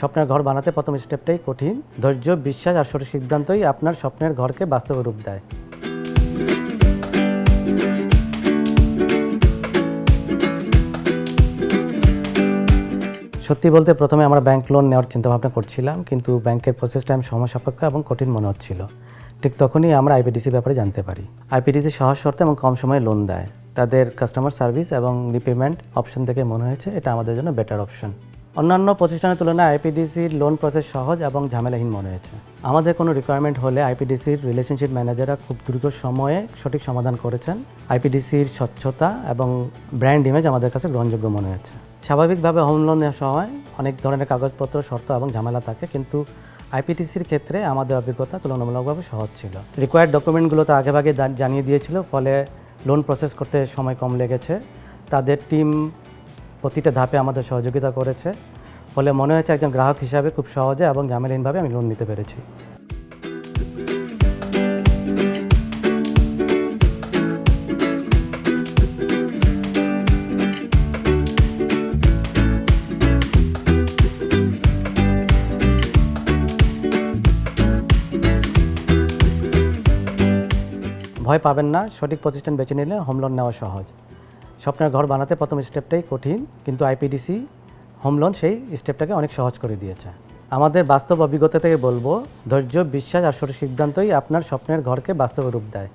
স্বপ্নের ঘর বানাতে প্রথম স্টেপটাই কঠিন। ধৈর্য, বিশ্বাস আর সঠিক সিদ্ধান্তই আপনার স্বপ্নের ঘরকে বাস্তবে রূপ দেয়। সত্যি বলতে প্রথমে আমরা ব্যাংক লোন নেওয়ার চিন্তাভাবনা করছিলাম, কিন্তু ব্যাংকের প্রসেস টাইম সময় সাপেক্ষ এবং কঠিন মনে হচ্ছিল। ঠিক তখনই আমরা আইপিডিসি ব্যাপারে জানতে পারি। আইপিডিসি সহজ শর্তে এবং কম সময়ে লোন দেয়। তাদের কাস্টমার সার্ভিস এবং রিপেমেন্ট অপশন থেকে মনে হয়েছে, এটা আমাদের জন্য বেটার অপশন অন্যান্য প্রতিষ্ঠানের তুলনায় আইপিডিসির লোন প্রসেস সহজ এবং ঝামেলাহীন মনে হয়েছে। আমাদের কোনো রিকোয়ারমেন্ট হলে আইপিডিসির রিলেশনশিপ ম্যানেজাররা খুব দ্রুত সময়ে সঠিক সমাধান করেছেন। আইপিডিসির স্বচ্ছতা এবং ব্র্যান্ড ইমেজ আমাদের কাছে গ্রহণযোগ্য মনে হয়েছে। স্বাভাবিকভাবে হোম লোন নেওয়ার সময় অনেক ধরনের কাগজপত্র, শর্ত এবং ঝামেলা থাকে, কিন্তু আইপিটিসির ক্ষেত্রে আমাদের অভিজ্ঞতা তুলনামূলকভাবে সহজ ছিল। রিকোয়ার্ড ডকুমেন্টগুলো তো আগেভাগে জানিয়ে দিয়েছিল, ফলে লোন প্রসেস করতে সময় কম লেগেছে। তাদের টিম প্রতিটা ধাপে আমাদের সহযোগিতা করেছে। ফলে মনে হয়েছে একজন গ্রাহক হিসাবে খুব সহজে এবং ঝামেলাহীনভাবে আমি লোন নিতে পেরেছি। ভয় পাবেন না, সঠিক প্রতিষ্ঠান বেছে নিলে হোম লোন নেওয়া সহজ। স্বপ্নের ঘর বানাতে প্রথম স্টেপটাই কঠিন, কিন্তু আইপিডিসি হোম লোন সেই স্টেপটাকে অনেক সহজ করে দিয়েছে। আমাদের বাস্তব অভিজ্ঞতা থেকে বলব, ধৈর্য, বিশ্বাস আর সঠিক সিদ্ধান্তই আপনার স্বপ্নের ঘরকে বাস্তব রূপ দেয়।